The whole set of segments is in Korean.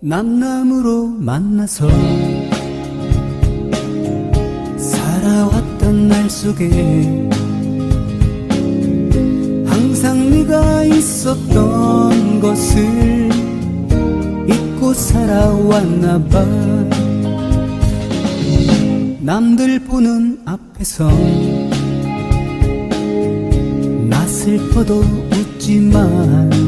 남남으로 만나서 살아왔던 날 속에 항상 네가 있었던 것을 잊고 살아왔나 봐. 남들 보는 앞에서 나 슬퍼도 웃지만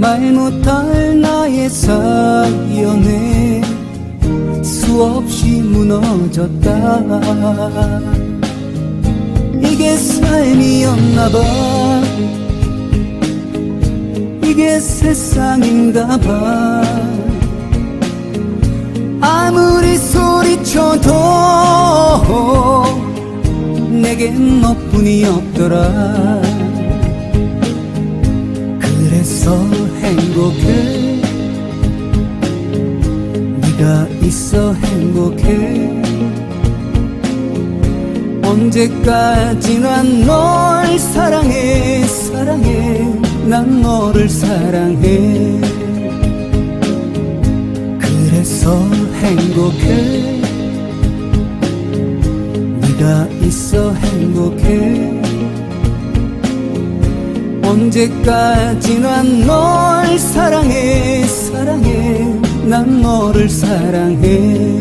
말 못할 나의 사연에 수없이 무너졌다. 이게 삶이었나봐. 이게 세상인가봐. 아무리 소리쳐도 내겐 너뿐이 없더라. 그래서 행복해. 네가 있어 행복해. 언제까지나 널 사랑해 사랑해. 난 너를 사랑해. 그래서 행복해. 네가 있어 행복해. 언제까지나 널 사랑해 사랑해. 난 너를 사랑해.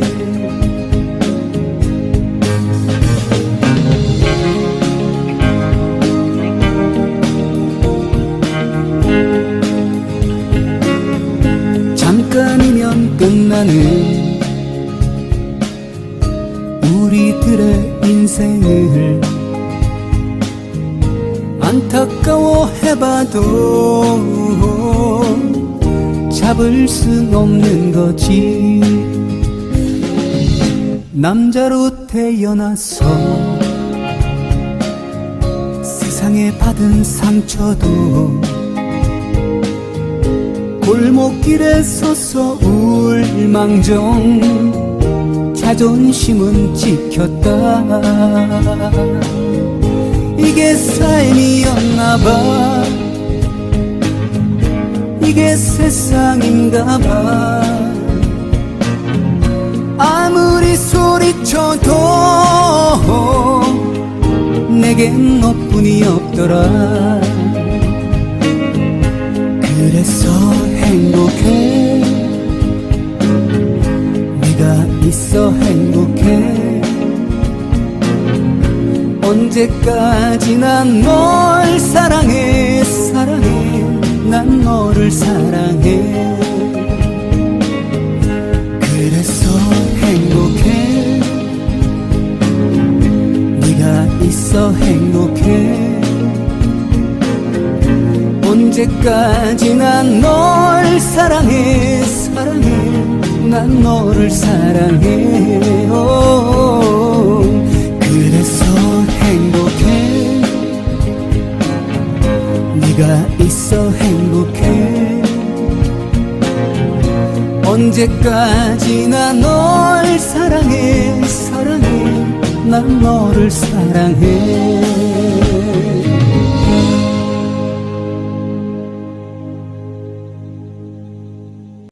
잠깐이면 끝나는 우리들의 인생을 안타까워 해봐도 잡을 순 없는 거지. 남자로 태어나서 세상에 받은 상처도 골목길에 서서 울망정 자존심은 지켰다. 이게 삶이었나봐 이게 세상인가 봐. 아무리 소리쳐도 내겐 너뿐이 없더라. 그래서 행복해. 네가 있어 행복해. 언제까지나 널 사랑해. 그래서 행복해. 네가 있어 행복해. 언제까지나 널 사랑해? 사랑해. 난 너를 사랑해. 오, 네가 있어 행복해. 언제까지나 널 사랑해? 사랑해. 난 너를 사랑해